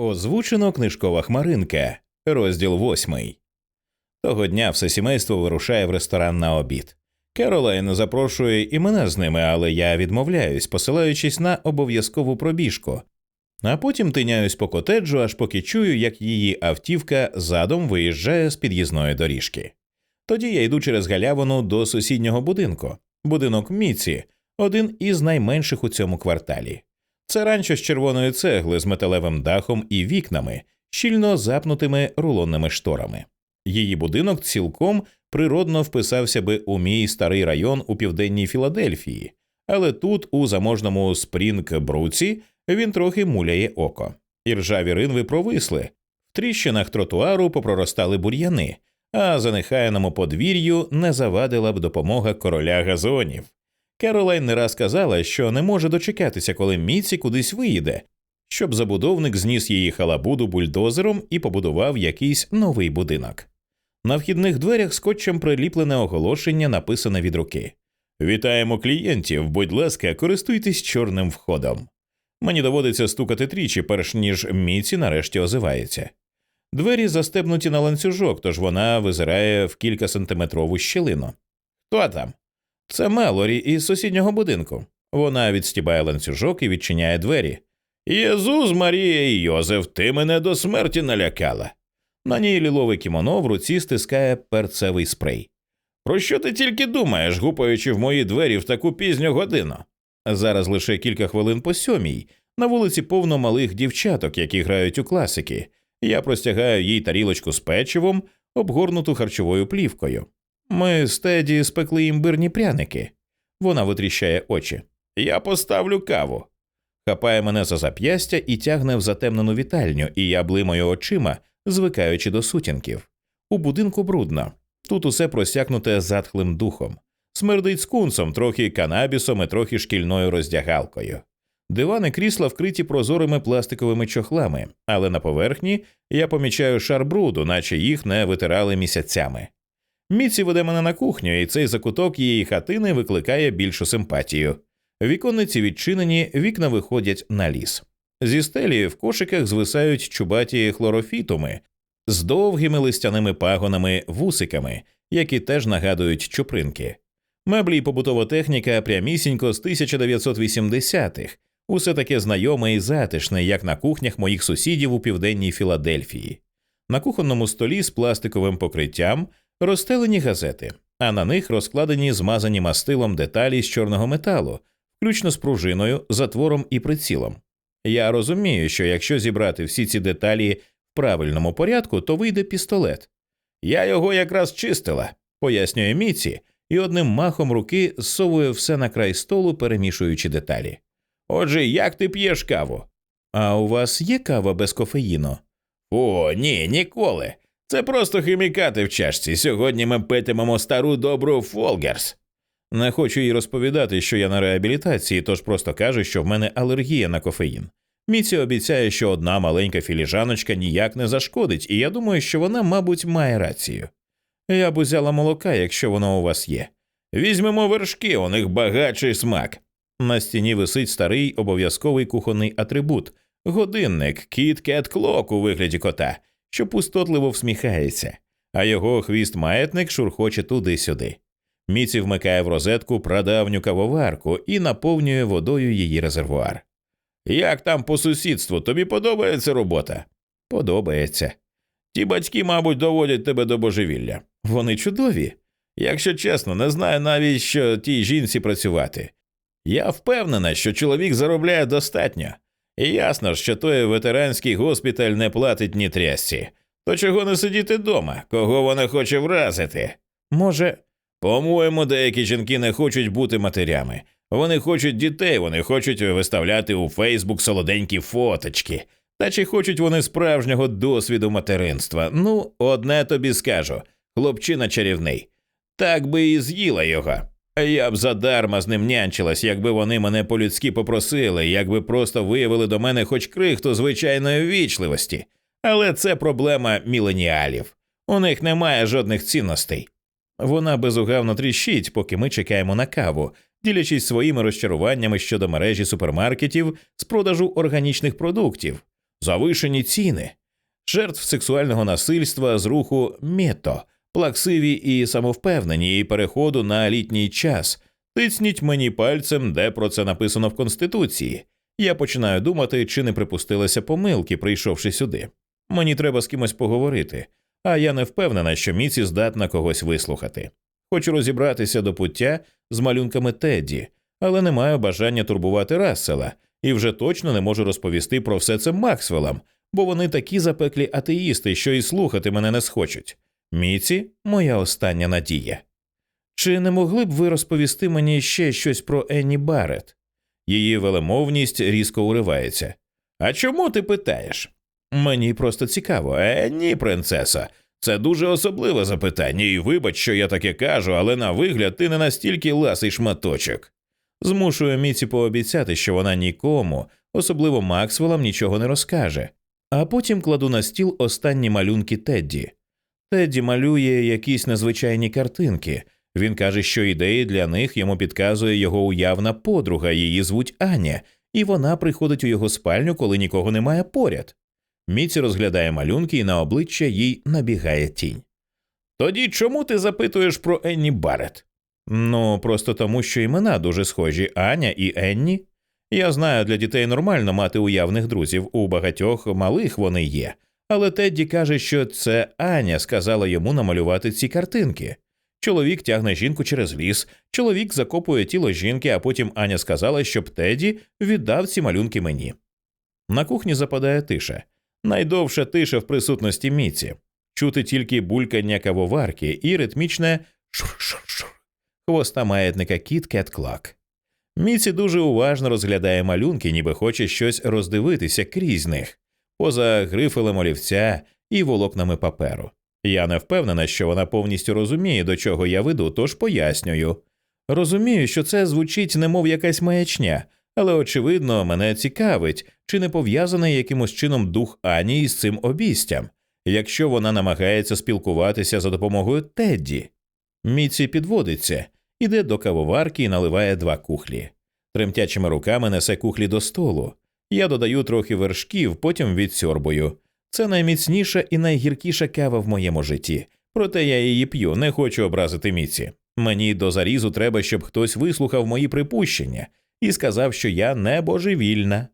Озвучено книжкова хмаринка, розділ восьмий. Того дня все сімейство вирушає в ресторан на обід. Керолайн запрошує і мене з ними, але я відмовляюсь, посилаючись на обов'язкову пробіжку. А потім тиняюсь по котеджу, аж поки чую, як її автівка задом виїжджає з під'їзної доріжки. Тоді я йду через галявину до сусіднього будинку, будинок Міці, один із найменших у цьому кварталі. Це ранчо з червоної цегли з металевим дахом і вікнами, щільно запнутими рулонними шторами. Її будинок цілком природно вписався би у мій старий район у південній Філадельфії, але тут, у заможному Спрінг-Бруці, він трохи муляє око. І ржаві ринви провисли, в тріщинах тротуару попроростали бур'яни, а занехаяному подвір'ю не завадила б допомога короля газонів. Керолайн не раз казала, що не може дочекатися, коли Міці кудись виїде, щоб забудовник зніс її халабуду бульдозером і побудував якийсь новий будинок. На вхідних дверях скотчем приліплене оголошення, написане від руки Вітаємо клієнтів, будь ласка, користуйтесь чорним входом. Мені доводиться стукати тричі, перш ніж Міці нарешті озивається. Двері застебнуті на ланцюжок, тож вона визирає в кілька сантиметрову щілину. Хто там? Це Мелорі із сусіднього будинку. Вона відстібає ланцюжок і відчиняє двері. Єзус, Марія і Йозеф, ти мене до смерті налякала. На ній лілове кімоно в руці стискає перцевий спрей. Про що ти тільки думаєш, гупаючи в мої двері в таку пізню годину? Зараз лише кілька хвилин по сьомій. На вулиці повно малих дівчаток, які грають у класики. Я простягаю їй тарілочку з печивом, обгорнуту харчовою плівкою. Ми з Теді спекли імбирні пряники. Вона витріщає очі. Я поставлю каву. Хапає мене за зап'ястя і тягне в затемнену вітальню, і я блимаю очима, звикаючи до сутінків. У будинку брудно. Тут усе просякнуте затхлим духом. Смердить скунсом, трохи канабісом і трохи шкільною роздягалкою. Дивани крісла вкриті прозорими пластиковими чохлами, але на поверхні я помічаю шар бруду, наче їх не витирали місяцями. Міці веде мене на кухню, і цей закуток її хатини викликає більшу симпатію. Віконниці відчинені, вікна виходять на ліс. Зі стелі в кошиках звисають чубаті хлорофітуми з довгими листяними пагонами, вусиками, які теж нагадують чупринки. Меблі й побутова техніка прямісінько з 1980-х, усе таке знайоме і затишне, як на кухнях моїх сусідів у південній Філадельфії. На кухонному столі з пластиковим покриттям розстелені газети, а на них розкладені змазані мастилом деталі з чорного металу, включно з пружиною, затвором і прицілом. Я розумію, що якщо зібрати всі ці деталі в правильному порядку, то вийде пістолет. Я його якраз чистила, пояснює Міці, і одним махом руки зсовує все на край столу, перемішуючи деталі. Отже, як ти п'єш каву? А у вас є кава без кофеїну? О, ні, ніколи. Це просто хімікати в чашці. Сьогодні ми питимемо стару добру Фолгерс. Не хочу їй розповідати, що я на реабілітації, тож просто кажу, що в мене алергія на кофеїн. Міці обіцяє, що одна маленька філіжаночка ніяк не зашкодить, і я думаю, що вона, мабуть, має рацію. Я б узяла молока, якщо воно у вас є. Візьмемо вершки, у них багатший смак. На стіні висить старий обов'язковий кухонний атрибут годинник кіт кет клок у вигляді кота, що пустотливо всміхається, а його хвіст маятник шурхоче туди-сюди. Міці вмикає в розетку прадавню кавоварку і наповнює водою її резервуар. Як там по сусідству, тобі подобається робота? Подобається. Ті батьки, мабуть, доводять тебе до божевілля. Вони чудові. Якщо чесно, не знаю навіть, що тій жінці працювати. Я впевнена, що чоловік заробляє достатньо, ясно ж, що той ветеранський госпіталь не платить ні трясці. То чого не сидіти вдома? Кого вона хоче вразити? Може, по-моєму, деякі жінки не хочуть бути матерями. Вони хочуть дітей, вони хочуть виставляти у Фейсбук солоденькі фоточки. Та чи хочуть вони справжнього досвіду материнства? Ну, одне тобі скажу хлопчина чарівний. Так би і з'їла його. Я б задарма з ним нянчилась, якби вони мене по-людськи попросили, якби просто виявили до мене хоч крихту звичайної ввічливості. Але це проблема міленіалів. У них немає жодних цінностей. Вона безугавно тріщить, поки ми чекаємо на каву, ділячись своїми розчаруваннями щодо мережі супермаркетів з продажу органічних продуктів. завишені ціни, жертв сексуального насильства з руху мето, плаксиві і самовпевнені, і переходу на літній час. Тисніть мені пальцем, де про це написано в Конституції. Я починаю думати, чи не припустилися помилки, прийшовши сюди. Мені треба з кимось поговорити, а я не впевнена, що Міці здатна когось вислухати. Хочу розібратися до пуття з малюнками Тедді, але не маю бажання турбувати Рассела, і вже точно не можу розповісти про все це Максвеллам, бо вони такі запеклі атеїсти, що і слухати мене не схочуть. Міці моя остання надія. Чи не могли б ви розповісти мені ще щось про Енні Барретт? Її велемовність різко уривається. А чому ти питаєш? Мені просто цікаво. Е, ні, принцеса. Це дуже особливе запитання, і вибач, що я таке кажу, але на вигляд ти не настільки ласий шматочок. Змушую Міці пообіцяти, що вона нікому, особливо Максвеллам, нічого не розкаже, а потім кладу на стіл останні малюнки Тедді. Тедді малює якісь незвичайні картинки. Він каже, що ідеї для них йому підказує його уявна подруга, її звуть Аня, і вона приходить у його спальню, коли нікого немає поряд. Міці розглядає малюнки, і на обличчя їй набігає тінь. Тоді чому ти запитуєш про Енні Барретт? Ну, просто тому, що імена дуже схожі Аня і Енні. Я знаю, для дітей нормально мати уявних друзів, у багатьох малих вони є, але Тедді каже, що це Аня сказала йому намалювати ці картинки. Чоловік тягне жінку через ліс, чоловік закопує тіло жінки, а потім Аня сказала, щоб Теді віддав ці малюнки мені. На кухні западає тиша. Найдовша тиша в присутності Міці. Чути тільки булькання кавоварки і ритмічне шур-шур-шур хвоста маятника кіт Кет Клак. Міці дуже уважно розглядає малюнки, ніби хоче щось роздивитися крізь них, поза грифелем олівця і волокнами паперу. Я не впевнена, що вона повністю розуміє, до чого я веду, тож пояснюю. Розумію, що це звучить немов якась маячня, але очевидно мене цікавить, чи не пов'язаний якимось чином дух Ані із цим обійстям, якщо вона намагається спілкуватися за допомогою Тедді. Міці підводиться, іде до кавоварки і наливає два кухлі. Тремтячими руками несе кухлі до столу. Я додаю трохи вершків, потім відсьорбую. Це найміцніша і найгіркіша кава в моєму житті, проте я її п'ю, не хочу образити міці. Мені до зарізу треба, щоб хтось вислухав мої припущення і сказав, що я не божевільна.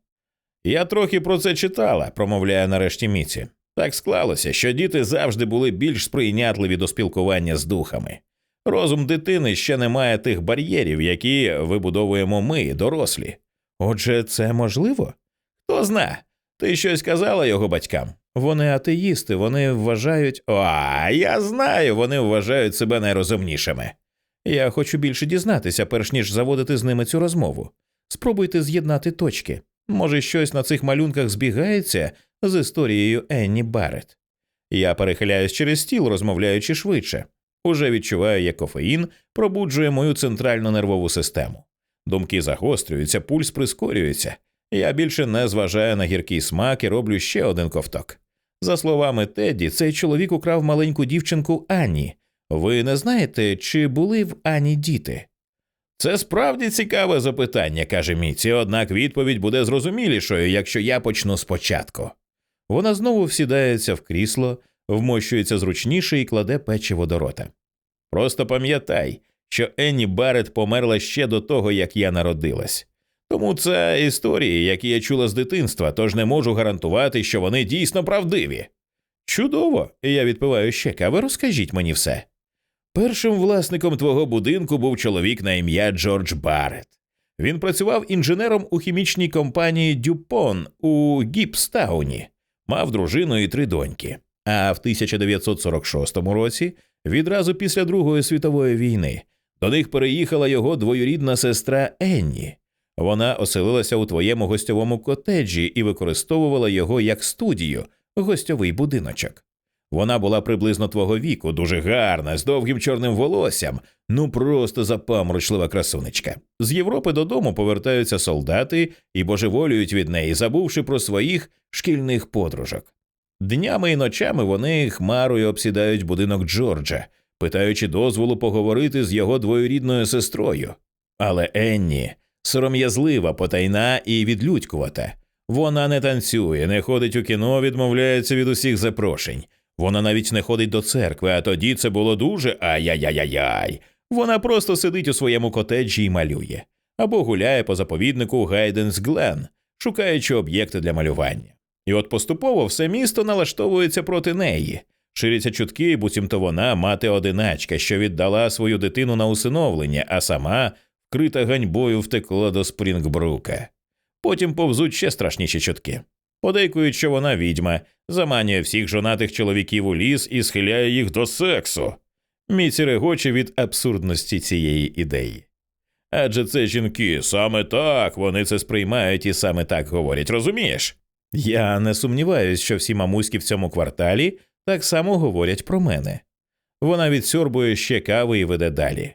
Я трохи про це читала, промовляє нарешті міці. Так склалося, що діти завжди були більш сприйнятливі до спілкування з духами. Розум дитини ще не має тих бар'єрів, які вибудовуємо ми, дорослі. Отже, це можливо? Хто зна? Ти щось казала його батькам? Вони атеїсти, вони вважають. О, я знаю, вони вважають себе найрозумнішими. Я хочу більше дізнатися, перш ніж заводити з ними цю розмову. Спробуйте з'єднати точки. Може, щось на цих малюнках збігається з історією Енні Барретт. Я перехиляюсь через стіл, розмовляючи швидше. Уже відчуваю, як кофеїн пробуджує мою центральну нервову систему. Думки загострюються, пульс прискорюється. Я більше не зважаю на гіркий смак і роблю ще один ковток. За словами Тедді, цей чоловік украв маленьку дівчинку Ані. Ви не знаєте, чи були в Ані діти? Це справді цікаве запитання, каже Міці, однак відповідь буде зрозумілішою, якщо я почну спочатку. Вона знову всідається в крісло, вмощується зручніше і кладе печиво до рота. Просто пам'ятай, що Енні Барретт померла ще до того, як я народилась. Тому це історії, які я чула з дитинства, тож не можу гарантувати, що вони дійсно правдиві. Чудово, я відпиваю ще кави, розкажіть мені все. Першим власником твого будинку був чоловік на ім'я Джордж Барретт. Він працював інженером у хімічній компанії Дюпон у Гіпстауні, мав дружину і три доньки. А в 1946 році, відразу після Другої світової війни, до них переїхала його двоюрідна сестра Енні. Вона оселилася у твоєму гостьовому котеджі і використовувала його як студію, гостьовий будиночок. Вона була приблизно твого віку, дуже гарна, з довгим чорним волоссям, ну просто запаморочлива красунечка. З Європи додому повертаються солдати і божеволюють від неї, забувши про своїх шкільних подружок. Днями і ночами вони хмарою обсідають будинок Джорджа, питаючи дозволу поговорити з його двоюрідною сестрою. Але Енні сором'язлива, потайна і відлюдькувата. Вона не танцює, не ходить у кіно, відмовляється від усіх запрошень. Вона навіть не ходить до церкви, а тоді це було дуже ай-яй-яй-яй. Вона просто сидить у своєму котеджі і малює, або гуляє по заповіднику Гайденс Глен, шукаючи об'єкти для малювання. І от поступово все місто налаштовується проти неї. Ширяться чутки, буцімто вона мати одиначка, що віддала свою дитину на усиновлення, а сама, вкрита ганьбою, втекла до Спрінгбрука. Потім повзуть ще страшніші чутки. Подейкують, що вона відьма, заманює всіх жонатих чоловіків у ліс і схиляє їх до сексу. Міці регоче від абсурдності цієї ідеї. Адже це жінки, саме так вони це сприймають і саме так говорять, розумієш? Я не сумніваюсь, що всі мамуськи в цьому кварталі так само говорять про мене. Вона відсьорбує ще кави і веде далі.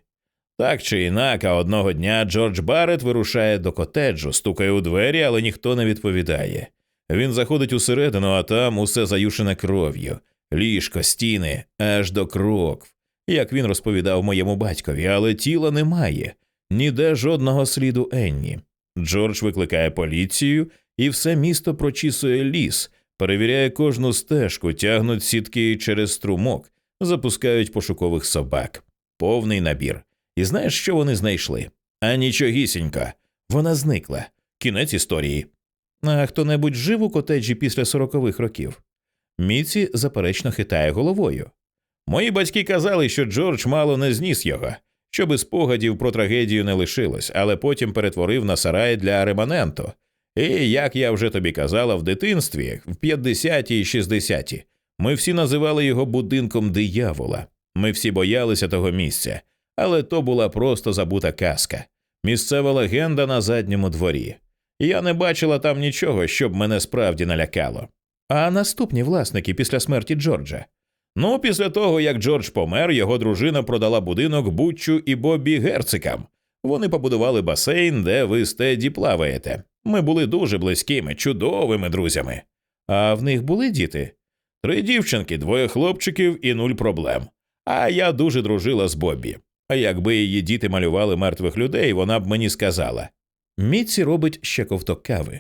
Так чи інак, а одного дня Джордж Барретт вирушає до котеджу, стукає у двері, але ніхто не відповідає. Він заходить усередину, а там усе заюшене кров'ю, ліжко, стіни, аж до крокв, як він розповідав моєму батькові, але тіла немає, ніде жодного сліду Енні. Джордж викликає поліцію, і все місто прочісує ліс, перевіряє кожну стежку, тягнуть сітки через струмок, запускають пошукових собак. Повний набір. І знаєш, що вони знайшли? А нічогісінько. Вона зникла. Кінець історії. А хто небудь жив у котеджі після сорокових років? Міці заперечно хитає головою. Мої батьки казали, що Джордж мало не зніс його, щоби спогадів про трагедію не лишилось, але потім перетворив на сарай для реманенту. І як я вже тобі казала, в дитинстві, в 50-ті і 60-ті, ми всі називали його будинком диявола. Ми всі боялися того місця, але то була просто забута казка, місцева легенда на задньому дворі. Я не бачила там нічого, щоб мене справді налякало. А наступні власники після смерті Джорджа. Ну, після того, як Джордж помер, його дружина продала будинок Бутчу і Бобі Герцикам. Вони побудували басейн, де ви з Теді плаваєте. Ми були дуже близькими, чудовими друзями. А в них були діти? Три дівчинки, двоє хлопчиків і нуль проблем. А я дуже дружила з Бобі. А якби її діти малювали мертвих людей, вона б мені сказала. Міці робить ще ковток кави.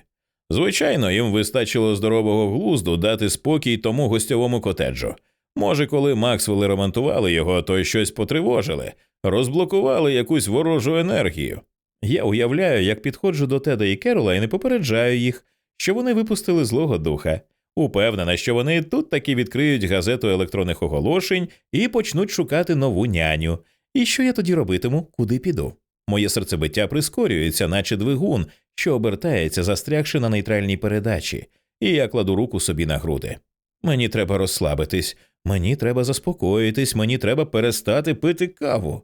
Звичайно, їм вистачило здорового глузду дати спокій тому гостьовому котеджу. Може, коли Максвелли ремонтували його, то щось потривожили, розблокували якусь ворожу енергію. Я уявляю, як підходжу до Теда і Керолайн і не попереджаю їх, що вони випустили злого духа. Упевнена, що вони тут таки відкриють газету електронних оголошень і почнуть шукати нову няню. І що я тоді робитиму, куди піду? Моє серцебиття прискорюється, наче двигун, що обертається, застрягши на нейтральній передачі, і я кладу руку собі на груди. Мені треба розслабитись, мені треба заспокоїтись, мені треба перестати пити каву.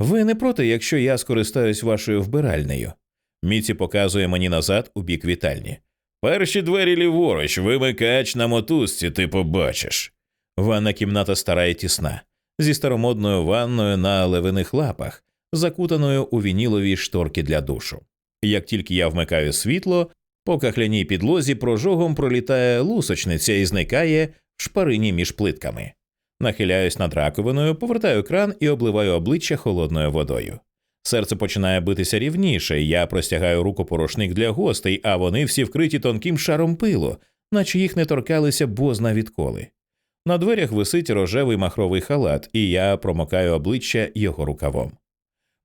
Ви не проти, якщо я скористаюсь вашою вбиральнею. Міці показує мені назад у бік вітальні. Перші двері ліворуч, вимикач на мотузці, ти побачиш. Ванна кімната стара і тісна, зі старомодною ванною на левиних лапах, закутаною у вінілові шторки для душу. Як тільки я вмикаю світло, по кахляній підлозі прожогом пролітає лусочниця і зникає в шпарині між плитками. Нахиляюсь над раковиною, повертаю кран і обливаю обличчя холодною водою. Серце починає битися рівніше, я простягаю руку порошник для гостей, а вони всі вкриті тонким шаром пилу, наче їх не торкалися бозна відколи. На дверях висить рожевий махровий халат, і я промокаю обличчя його рукавом.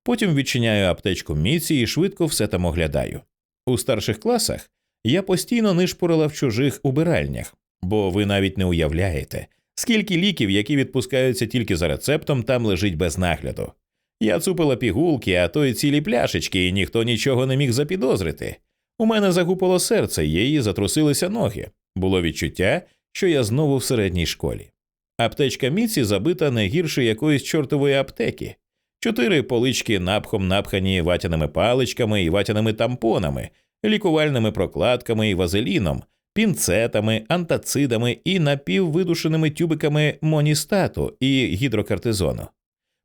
Потім відчиняю аптечку міці і швидко все там оглядаю. У старших класах я постійно нишпорила в чужих убиральнях, бо ви навіть не уявляєте, скільки ліків, які відпускаються тільки за рецептом, там лежить без нагляду. Я цупила пігулки, а то й цілі пляшечки, і ніхто нічого не міг запідозрити. У мене загупало серце, її затрусилися ноги. Було відчуття, що я знову в середній школі. Аптечка Міці забита не гірше якоїсь чортової аптеки. Чотири полички напхом напхані ватяними паличками і ватяними тампонами, лікувальними прокладками і вазеліном, пінцетами, антацидами і напіввидушеними тюбиками моністату і гідрокартизону,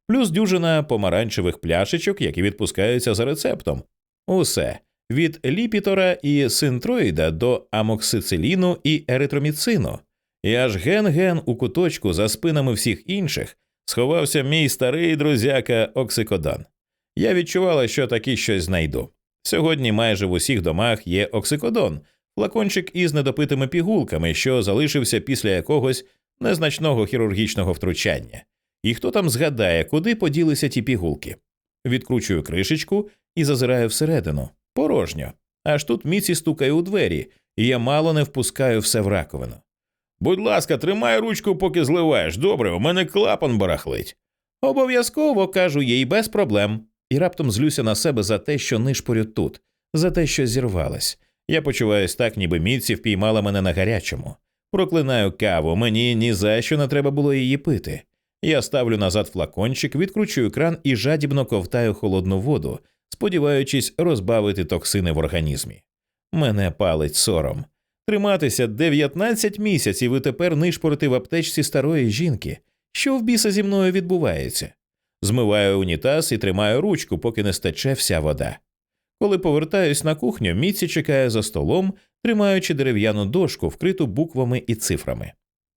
плюс дюжина помаранчевих пляшечок, які відпускаються за рецептом. Усе від ліпітора і синтроїда до амоксициліну і еритроміцину. І аж ген-ген у куточку за спинами всіх інших сховався мій старий друзяка Оксикодан. Я відчувала, що таки щось знайду. Сьогодні майже в усіх домах є оксикодон, флакончик із недопитими пігулками, що залишився після якогось незначного хірургічного втручання. І хто там згадає, куди поділися ті пігулки? Відкручую кришечку і зазираю всередину. Порожньо. Аж тут міці стукає у двері, і я мало не впускаю все в раковину. Будь ласка, тримай ручку, поки зливаєш. Добре, у мене клапан барахлить. Обов'язково кажу їй без проблем. І раптом злюся на себе за те, що нишпорю тут, за те, що зірвалась. Я почуваюсь так, ніби міці впіймала мене на гарячому. Проклинаю каву, мені ні за що не треба було її пити. Я ставлю назад флакончик, відкручую кран і жадібно ковтаю холодну воду, сподіваючись розбавити токсини в організмі. Мене палить сором. Триматися 19 місяців і тепер нишпорити в аптечці старої жінки. Що в біса зі мною відбувається? Змиваю унітаз і тримаю ручку, поки не стече вся вода. Коли повертаюсь на кухню, Міці чекає за столом, тримаючи дерев'яну дошку, вкриту буквами і цифрами.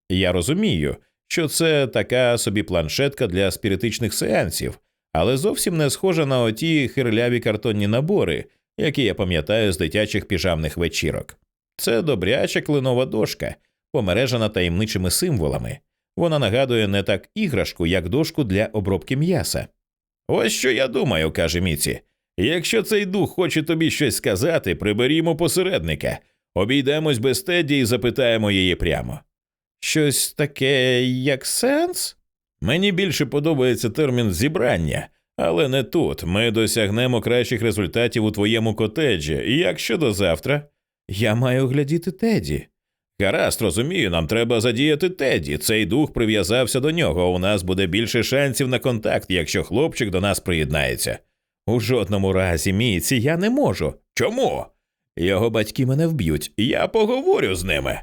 Я розумію, що це така собі планшетка для спіритичних сеансів, але зовсім не схожа на оті хирляві картонні набори, які я пам'ятаю з дитячих піжамних вечірок. Це добряча клинова дошка, помережена таємничими символами. Вона нагадує не так іграшку, як дошку для обробки м'яса. Ось що я думаю, каже Міці. Якщо цей дух хоче тобі щось сказати, приберімо посередника, обійдемось без Теді і запитаємо її прямо. Щось таке, як сенс? Мені більше подобається термін зібрання, але не тут. Ми досягнемо кращих результатів у твоєму котеджі. Як щодо завтра? Я маю глядіти Теді. Гаразд, розумію, нам треба задіяти Теді. Цей дух прив'язався до нього. У нас буде більше шансів на контакт, якщо хлопчик до нас приєднається. У жодному разі, Міці, я не можу. Чому? Його батьки мене вб'ють, я поговорю з ними.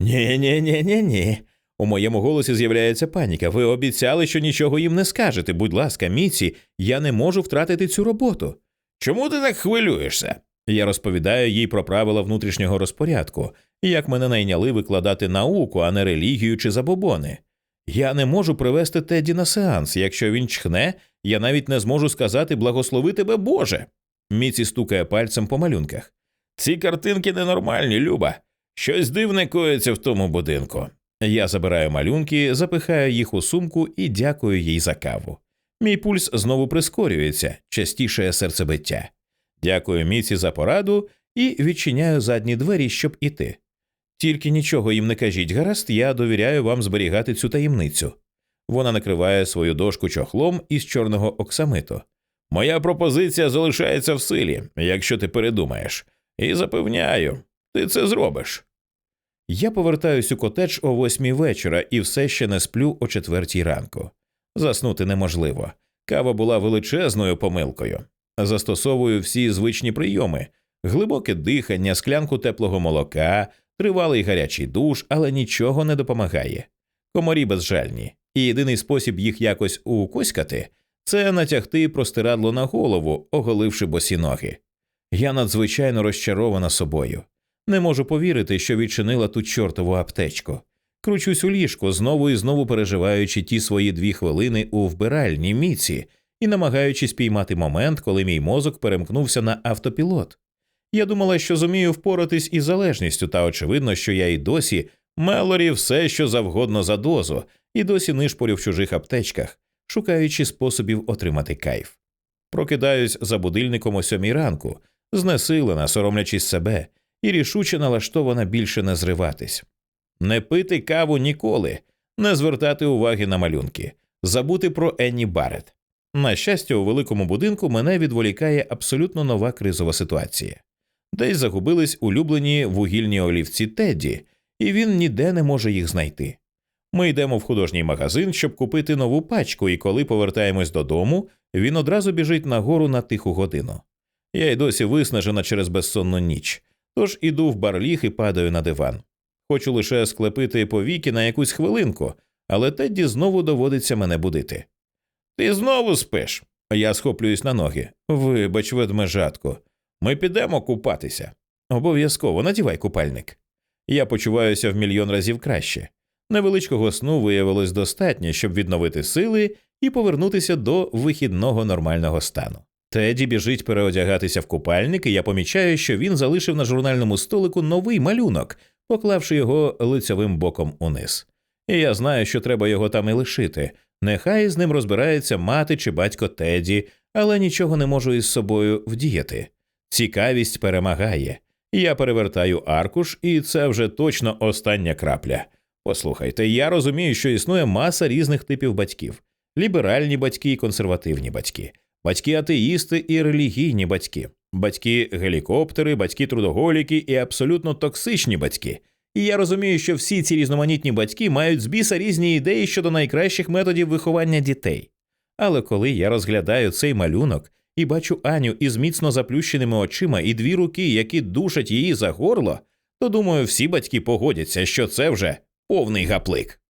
Ні, ні, ні, ні, ні. У моєму голосі з'являється паніка. Ви обіцяли, що нічого їм не скажете. Будь ласка, Міці, я не можу втратити цю роботу. Чому ти так хвилюєшся? Я розповідаю їй про правила внутрішнього розпорядку, як мене найняли викладати науку, а не релігію чи забобони. Я не можу привести Теді на сеанс. Якщо він чхне, я навіть не зможу сказати благослови тебе Боже. Міці стукає пальцем по малюнках. Ці картинки ненормальні, Люба. Щось дивне коїться в тому будинку. Я забираю малюнки, запихаю їх у сумку і дякую їй за каву. Мій пульс знову прискорюється, частіше серцебиття. Дякую Міці за пораду і відчиняю задні двері, щоб іти. Тільки нічого їм не кажіть, гаразд, я довіряю вам зберігати цю таємницю. Вона накриває свою дошку чохлом із чорного оксамиту. Моя пропозиція залишається в силі, якщо ти передумаєш, і запевняю, ти це зробиш. Я повертаюсь у котедж о восьмій вечора і все ще не сплю о четвертій ранку. Заснути неможливо. Кава була величезною помилкою. Застосовую всі звичні прийоми глибоке дихання, склянку теплого молока, тривалий гарячий душ, але нічого не допомагає. Комарі безжальні, і єдиний спосіб їх якось укоськати це натягти простирадло на голову, оголивши босі ноги. Я надзвичайно розчарована собою. Не можу повірити, що відчинила ту чортову аптечку. Кручусь у ліжку, знову і знову переживаючи ті свої дві хвилини у вбиральній міці і намагаючись піймати момент, коли мій мозок перемкнувся на автопілот. Я думала, що зумію впоратись із залежністю, та очевидно, що я і досі Мелорі все, що завгодно за дозу, і досі нишпорю в чужих аптечках, шукаючи способів отримати кайф. Прокидаюсь за будильником о сьомій ранку, знесилена, соромлячись себе, і рішуче налаштована більше не зриватись. Не пити каву ніколи, не звертати уваги на малюнки, забути про Енні Барретт. На щастя, у великому будинку мене відволікає абсолютно нова кризова ситуація. Десь загубились улюблені вугільні олівці Тедді, і він ніде не може їх знайти. Ми йдемо в художній магазин, щоб купити нову пачку, і коли повертаємось додому, він одразу біжить нагору на тиху годину. Я й досі виснажена через безсонну ніч, тож іду в барліг і падаю на диван. Хочу лише склепити повіки на якусь хвилинку, але Тедді знову доводиться мене будити. Ти знову спиш. Я схоплююсь на ноги. Вибач, ведмежатко, ми підемо купатися. Обов'язково надівай купальник. Я почуваюся в мільйон разів краще. Невеличкого сну виявилось достатньо, щоб відновити сили і повернутися до вихідного нормального стану. Теді біжить переодягатися в купальник, і я помічаю, що він залишив на журнальному столику новий малюнок, поклавши його лицьовим боком униз. І я знаю, що треба його там і лишити. Нехай з ним розбирається мати чи батько Теді, але нічого не можу із собою вдіяти. Цікавість перемагає. Я перевертаю аркуш, і це вже точно остання крапля. Послухайте, я розумію, що існує маса різних типів батьків: ліберальні батьки і консервативні батьки, батьки атеїсти і релігійні батьки, батьки гелікоптери, батьки трудоголіки і абсолютно токсичні батьки. І я розумію, що всі ці різноманітні батьки мають з біса різні ідеї щодо найкращих методів виховання дітей. Але коли я розглядаю цей малюнок і бачу Аню із міцно заплющеними очима і дві руки, які душать її за горло, то думаю, всі батьки погодяться, що це вже повний гаплик.